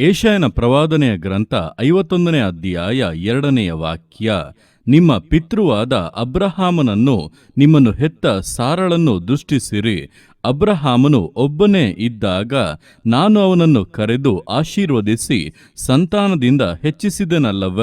ಏಷಯನ ಪ್ರವಾದನೆಯ ಗ್ರಂಥ ಐವತ್ತೊಂದನೇ ಅಧ್ಯಾಯ ಎರಡನೆಯ ವಾಕ್ಯ, ನಿಮ್ಮ ಪಿತೃವಾದ ಅಬ್ರಹಾಮನನ್ನು ನಿಮ್ಮನ್ನು ಹೆತ್ತ ಸಾರಳನ್ನು ದೃಷ್ಟಿಸಿರಿ. ಅಬ್ರಹಾಮನು ಒಬ್ಬನೇ ಇದ್ದಾಗ ನಾನು ಅವನನ್ನು ಕರೆದು ಆಶೀರ್ವದಿಸಿ ಸಂತಾನದಿಂದ ಹೆಚ್ಚಿಸಿದನಲ್ಲವ?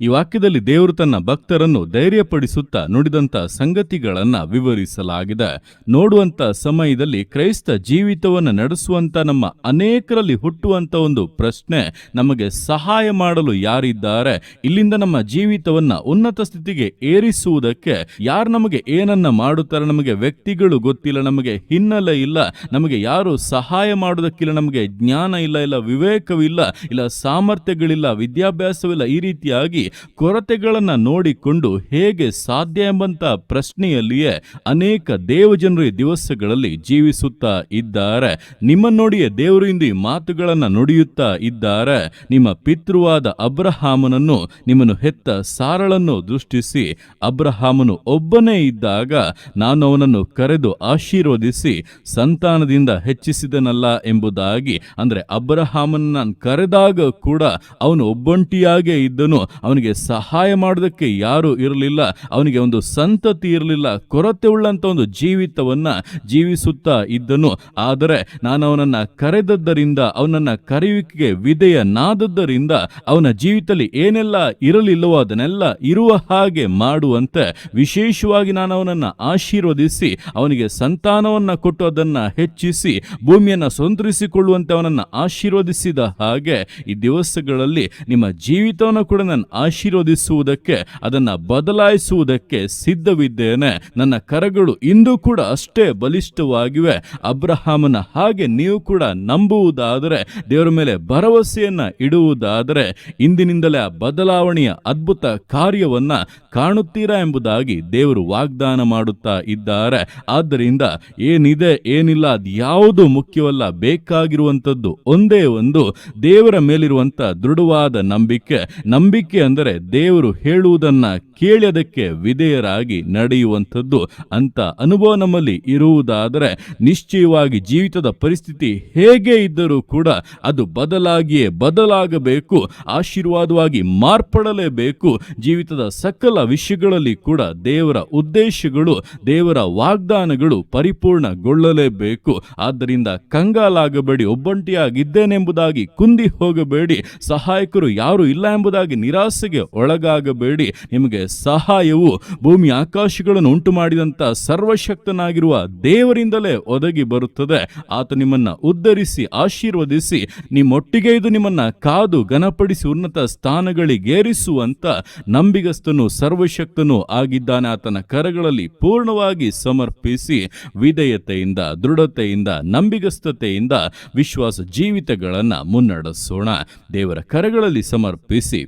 ಈ ವಾಕ್ಯದಲ್ಲಿ ದೇವರು ತನ್ನ ಭಕ್ತರನ್ನು ಧೈರ್ಯಪಡಿಸುತ್ತಾ ನುಡಿದಂಥ ಸಂಗತಿಗಳನ್ನ ವಿವರಿಸಲಾಗಿದೆ. ನೋಡುವಂತ ಸಮಯದಲ್ಲಿ ಕ್ರೈಸ್ತ ಜೀವಿತವನ್ನು ನಡೆಸುವಂತ ನಮ್ಮ ಅನೇಕರಲ್ಲಿ ಹುಟ್ಟುವಂಥ ಒಂದು ಪ್ರಶ್ನೆ ನಮಗೆ ಸಹಾಯ ಮಾಡಲು ಯಾರಿದ್ದಾರೆ? ಇಲ್ಲಿಂದ ನಮ್ಮ ಜೀವಿತವನ್ನ ಉನ್ನತ ಸ್ಥಿತಿಗೆ ಏರಿಸುವುದಕ್ಕೆ ಯಾರು ನಮಗೆ ಏನನ್ನ ಮಾಡುತ್ತಾರೆ? ನಮಗೆ ವ್ಯಕ್ತಿಗಳು ಗೊತ್ತಿಲ್ಲ, ನಮಗೆ ಹಿನ್ನೆಲೆ ಇಲ್ಲ, ನಮಗೆ ಯಾರು ಸಹಾಯ ಮಾಡೋದಕ್ಕಿಲ್ಲ ನಮಗೆ ಜ್ಞಾನ ಇಲ್ಲ ಇಲ್ಲ ವಿವೇಕವಿಲ್ಲ, ಇಲ್ಲ ಸಾಮರ್ಥ್ಯಗಳಿಲ್ಲ, ವಿದ್ಯಾಭ್ಯಾಸವಿಲ್ಲ ಈ ರೀತಿಯಾಗಿ ಕೊರತೆಗಳನ್ನು ನೋಡಿಕೊಂಡು ಹೇಗೆ ಸಾಧ್ಯ ಎಂಬಂತ ಪ್ರಶ್ನೆಯಲ್ಲಿಯೇ ಅನೇಕ ದೇವಜನರು ದಿವಸಗಳಲ್ಲಿ ಜೀವಿಸುತ್ತಾ ಇದ್ದಾರೆ. ನಿಮ್ಮ ನೋಡಿಯೇ ದೇವರು ಇಂದು ಈ ಮಾತುಗಳನ್ನು ನುಡಿಯುತ್ತಾ ಇದ್ದಾರೆ. ನಿಮ್ಮ ಪಿತೃವಾದ ಅಬ್ರಹಾಮನನ್ನು, ನಿಮ್ಮನ್ನು ಹೆತ್ತ ಸಾರಳನ್ನು ದೃಷ್ಟಿಸಿ, ಅಬ್ರಹಾಮನು ಒಬ್ಬನೇ ಇದ್ದಾಗ ನಾನು ಅವನನ್ನು ಕರೆದು ಆಶೀರ್ವದಿಸಿ, ಸಂತಾನದಿಂದ ಹೆಚ್ಚಿಸಿದನಲ್ಲ ಎಂಬುದಾಗಿ, ಅಂದರೆ ಅಬ್ರಹಾಮನ ಕರೆದಾಗ ಕೂಡ ಅವನು ಒಬ್ಬಂಟಿಯಾಗೇ ಇದ್ದನು, ಅವನಿಗೆ ಸಹಾಯ ಮಾಡೋದಕ್ಕೆ ಯಾರು ಇರಲಿಲ್ಲ. ಅವನಿಗೆ ಒಂದು ಸಂತತಿ ಇರಲಿಲ್ಲ. ಕೊರತೆ ಉಳ್ಳಂತ ಒಂದು ಜೀವಿತವನ್ನ ಜೀವಿಸುತ್ತಾ ಇದ್ದನು. ಆದರೆ ನಾನು ಅವನನ್ನ ಕರೆದದ್ದರಿಂದ, ಅವನನ್ನ ಕರೆಯುವಿಕೆಗೆ ವಿಧೇಯನಾದದ್ದರಿಂದ ಅವನ ಜೀವಿತದಲ್ಲಿ ಏನೆಲ್ಲ ಇರಲಿಲ್ಲವೋ ಅದನ್ನೆಲ್ಲ ಇರುವ ಹಾಗೆ ಮಾಡುವಂತೆ ವಿಶೇಷವಾಗಿ ನಾನು ಅವನನ್ನ ಆಶೀರ್ವದಿಸಿ, ಅವನಿಗೆ ಸಂತಾನವನ್ನ ಕೊಟ್ಟು ಅದನ್ನ ಹೆಚ್ಚಿಸಿ, ಭೂಮಿಯನ್ನ ಸ್ವಂತರಿಸಿಕೊಳ್ಳುವಂತೆ ಅವನನ್ನ ಆಶೀರ್ವದಿಸಿದ ಹಾಗೆ ಈ ದಿವಸಗಳಲ್ಲಿ ನಿಮ್ಮ ಜೀವಿತವನ್ನು ಕೂಡ ನಾನು ಆಶೀರ್ವದಿಸುವುದಕ್ಕೆ, ಅದನ್ನ ಬದಲಾಯಿಸುವುದಕ್ಕೆ ಸಿದ್ಧವಿದ್ದೇನೆ. ನನ್ನ ಕರಗಳು ಇಂದು ಕೂಡ ಅಷ್ಟೇ ಬಲಿಷ್ಠವಾಗಿವೆ. ಅಬ್ರಹಾಮನ ಹಾಗೆ ನೀವು ಕೂಡ ನಂಬುವುದಾದರೆ, ದೇವರ ಮೇಲೆ ಭರವಸೆಯನ್ನು ಇಡುವುದಾದರೆ, ಇಂದಿನಿಂದಲೇ ಆ ಬದಲಾವಣೆಯ ಅದ್ಭುತ ಕಾರ್ಯವನ್ನ ಕಾಣುತ್ತೀರಾ ಎಂಬುದಾಗಿ ದೇವರು ವಾಗ್ದಾನ ಮಾಡುತ್ತಾ ಇದ್ದಾರೆ. ಆದ್ದರಿಂದ ಏನಿದೆ, ಏನಿಲ್ಲ, ಅದು ಯಾವುದು ಮುಖ್ಯವಲ್ಲ, ಬೇಕಾಗಿರುವಂಥದ್ದು ಒಂದೇ ಒಂದು. ದೇವರ ಮೇಲಿರುವಂತ ದೃಢವಾದ ನಂಬಿಕೆ ನಂಬಿಕೆ ಅಂದರೆ ದೇವರು ಹೇಳುವುದನ್ನ ಕೇಳಿ ಅದಕ್ಕೆ ವಿಧೇಯರಾಗಿ ನಡೆಯುವಂಥದ್ದು ಅಂತ ಅನುಭವ ನಮ್ಮಲ್ಲಿ ಇರುವುದಾದರೆ ನಿಶ್ಚಯವಾಗಿ ಜೀವಿತದ ಪರಿಸ್ಥಿತಿ ಹೇಗೆ ಇದ್ದರೂ ಕೂಡ ಅದು ಬದಲಾಗಿಯೇ ಬದಲಾಗಬೇಕು, ಆಶೀರ್ವಾದವಾಗಿ ಮಾರ್ಪಡಲೇಬೇಕು. ಜೀವಿತದ ಸಕಲ ವಿಷಯಗಳಲ್ಲಿ ಕೂಡ ದೇವರ ಉದ್ದೇಶಗಳು, ದೇವರ ವಾಗ್ದಾನಗಳು ಪರಿಪೂರ್ಣಗೊಳ್ಳಲೇಬೇಕು. ಆದ್ದರಿಂದ ಕಂಗಾಲಾಗಬೇಡಿ, ಒಬ್ಬಂಟಿಯಾಗಿದ್ದೇನೆಂಬುದಾಗಿ ಕುಂದಿ ಹೋಗಬೇಡಿ. ಸಹಾಯಕರು ಯಾರು ಇಲ್ಲ ಎಂಬುದಾಗಿ ನಿರಾಸೆಗೆ ಒಳಗಾಗಬೇಡಿ. ನಿಮಗೆ ಸಹಾಯವು ಭೂಮಿ ಆಕಾಶಗಳನ್ನು ಉಂಟು ಮಾಡಿದಂತ ಸರ್ವಶಕ್ತನಾಗಿರುವ ದೇವರಿಂದಲೇ ಒದಗಿ ಬರುತ್ತದೆ. ಆತ ನಿಮ್ಮನ್ನ ಉದ್ಧರಿಸಿ, ಆಶೀರ್ವದಿಸಿ, ನಿಮ್ಮೊಟ್ಟಿಗೆ ಇದು ನಿಮ್ಮನ್ನ ಕಾದು ಘನಪಡಿಸಿ ಉನ್ನತ ಸ್ಥಾನಗಳಿಗೇರಿಸುವಂತ ನಂಬಿಗಸ್ತನು, ಸರ್ವಶಕ್ತನು ಆಗಿದ್ದಾನೆ. ಆತನ ಕರಗಳಲ್ಲಿ ಪೂರ್ಣವಾಗಿ ಸಮರ್ಪಿಸಿ, ವಿಧೇಯತೆಯಿಂದ, ದೃಢತೆಯಿಂದ, ನಂಬಿಗಸ್ತತೆಯಿಂದ ವಿಶ್ವಾಸ ಜೀವಿತಗಳನ್ನ ಮುನ್ನಡೆಸೋಣ. ದೇವರ ಕರಗಳಲ್ಲಿ ಸಮರ್ಪಿಸಿ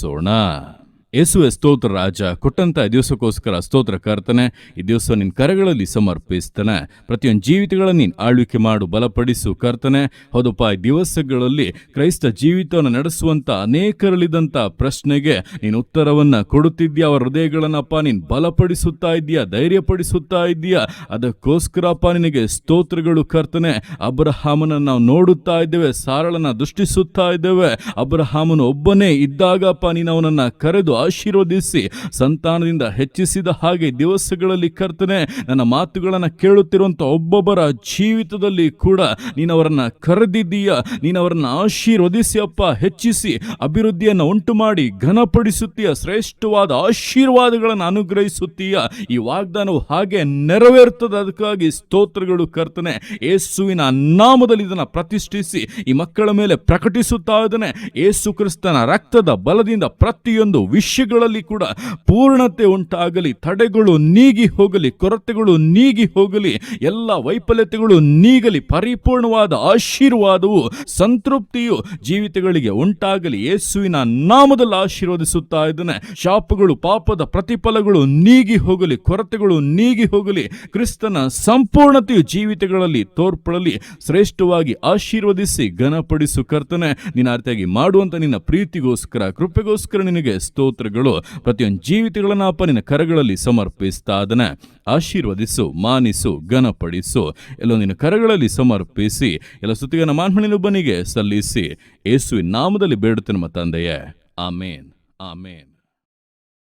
सोना ಯೇಸುವೆ ಸ್ತೋತ್ರ ರಾಜ, ಕೊಟ್ಟಂತ ದಿವಸಕ್ಕೋಸ್ಕರ ಸ್ತೋತ್ರ ಕರ್ತನೆ, ಈ ದಿವಸ ನಿನ್ನ ಕರೆಗಳಲ್ಲಿ ಸಮರ್ಪಿಸ್ತಾನೆ. ಪ್ರತಿಯೊಂದು ಜೀವಿತಗಳನ್ನು ನೀನು ಆಳ್ವಿಕೆ ಮಾಡು, ಬಲಪಡಿಸು ಕರ್ತನೆ. ಹೌದಪ್ಪ, ಈ ದಿವಸಗಳಲ್ಲಿ ಕ್ರೈಸ್ತ ಜೀವಿತವನ್ನು ನಡೆಸುವಂತ ಅನೇಕರಲ್ಲಿದ್ದಂಥ ಪ್ರಶ್ನೆಗೆ ನೀನು ಉತ್ತರವನ್ನು ಕೊಡುತ್ತಿದ್ದೀಯ? ಅವರ ಹೃದಯಗಳನ್ನಪ್ಪ ನೀನು ಬಲಪಡಿಸುತ್ತಾ ಇದೆಯಾ ಧೈರ್ಯಪಡಿಸುತ್ತಾ ಇದೆಯಾ ಅದಕ್ಕೋಸ್ಕರಪ್ಪ ನಿನಗೆ ಸ್ತೋತ್ರಗಳು ಕರ್ತನೆ. ಅಬ್ರಹಾಮನ ನಾವು ನೋಡುತ್ತಾ ಇದ್ದೇವೆ ಸಾರಳನ ದೃಷ್ಟಿಸುತ್ತಾ ಇದ್ದೇವೆ. ಅಬ್ರಹಾಮನು ಒಬ್ಬನೇ ಇದ್ದಾಗಪ್ಪ ನೀನು ಅವನನ್ನು ಕರೆದು ಆಶೀರ್ವದಿಸಿ ಸಂತಾನದಿಂದ ಹೆಚ್ಚಿಸಿದ ಹಾಗೆ ದಿವಸಗಳಲ್ಲಿ ಕರ್ತನೆ, ನನ್ನ ಮಾತುಗಳನ್ನು ಕೇಳುತ್ತಿರುವಂಥ ಒಬ್ಬೊಬ್ಬರ ಜೀವಿತದಲ್ಲಿ ಕೂಡ ನೀನು ಅವರನ್ನ ಕರೆದಿದ್ದೀಯ? ನೀನು ಅವರನ್ನ ಆಶೀರ್ವದಿಸಿ ಅಪ್ಪ, ಹೆಚ್ಚಿಸಿ ಅಭಿವೃದ್ಧಿಯನ್ನು ಉಂಟು ಮಾಡಿ ಘನಪಡಿಸುತ್ತೀಯ? ಶ್ರೇಷ್ಠವಾದ ಆಶೀರ್ವಾದಗಳನ್ನು ಅನುಗ್ರಹಿಸುತ್ತೀಯ? ಈ ವಾಗ್ದಾನವು ಹಾಗೆ ನೆರವೇರ್ತದೆ, ಅದಕ್ಕಾಗಿ ಸ್ತೋತ್ರಗಳು ಕರ್ತನೆ, ಯೇಸುವಿನ ನಾಮದಲ್ಲಿ ಇದನ್ನು ಪ್ರತಿಷ್ಠಿಸಿ ಈ ಮಕ್ಕಳ ಮೇಲೆ ಪ್ರಕಟಿಸುತ್ತಾ ಇದ್ದಾನೆ. ಯೇಸು ಕ್ರಿಸ್ತನ ರಕ್ತದ ಬಲದಿಂದ ಪ್ರತಿಯೊಂದು ವಿಷಯಗಳಲ್ಲಿ ಕೂಡ ಪೂರ್ಣತೆ ಉಂಟಾಗಲಿ, ತಡೆಗಳು ನೀಗಿ ಹೋಗಲಿ, ಕೊರತೆಗಳು ನೀಗಿ ಹೋಗಲಿ, ಎಲ್ಲ ವೈಫಲ್ಯತೆಗಳು ನೀಗಲಿ, ಪರಿಪೂರ್ಣವಾದ ಆಶೀರ್ವಾದವು, ಸಂತೃಪ್ತಿಯು ಜೀವಿತಗಳಿಗೆ ಉಂಟಾಗಲಿ. ಯೇಸುವಿನ ನಾಮದಲ್ಲಿ ಆಶೀರ್ವದಿಸುತ್ತಾ ಇದ್ದಾನೆ. ಶಾಪಗಳು, ಪಾಪದ ಪ್ರತಿಫಲಗಳು ನೀಗಿ ಹೋಗಲಿ, ಕೊರತೆಗಳು ನೀಗಿ ಹೋಗಲಿ, ಕ್ರಿಸ್ತನ ಸಂಪೂರ್ಣತೆಯು ಜೀವಿತಗಳಲ್ಲಿ ತೋರ್ಪಡಲಿ. ಶ್ರೇಷ್ಠವಾಗಿ ಆಶೀರ್ವದಿಸಿ, ಘನಪಡಿಸು ಕರ್ತನೆ, ನಿನ್ನ ಅರ್ಥಿಯಾಗಿ ಮಾಡುವಂತ ನಿನ್ನ ಪ್ರೀತಿಗೋಸ್ಕರ, ಕೃಪೆಗೋಸ್ಕರ ನಿನಗೆ ಸ್ತೋತ್ರ. ಸ್ತೋತ್ರಗಳು. ಪ್ರತಿಯೊಂದು ಜೀವಿತಗಳನ್ನು ಅಪ್ಪ ನಿನ್ನ ಕರಗಳಲ್ಲಿ ಸಮರ್ಪಿಸ್ತಾ ಅದನ್ನ ಆಶೀರ್ವದಿಸು, ಮಾನಿಸು, ಘನಪಡಿಸು. ಎಲ್ಲ ನಿನ್ನ ಕರಗಳಲ್ಲಿ ಸಮರ್ಪಿಸಿ, ಎಲ್ಲ ಸುತ್ತಿಗನ ಮಾನ್ಮಣಿನೊಬ್ಬನಿಗೆ ಸಲ್ಲಿಸಿ. ಯೇಸುವಿನ ನಾಮದಲ್ಲಿ ಬೇಡುತ್ತೆ ನಮ್ಮ ತಂದೆಯೇ. ಆಮೇನ್. ಆಮೇನ್.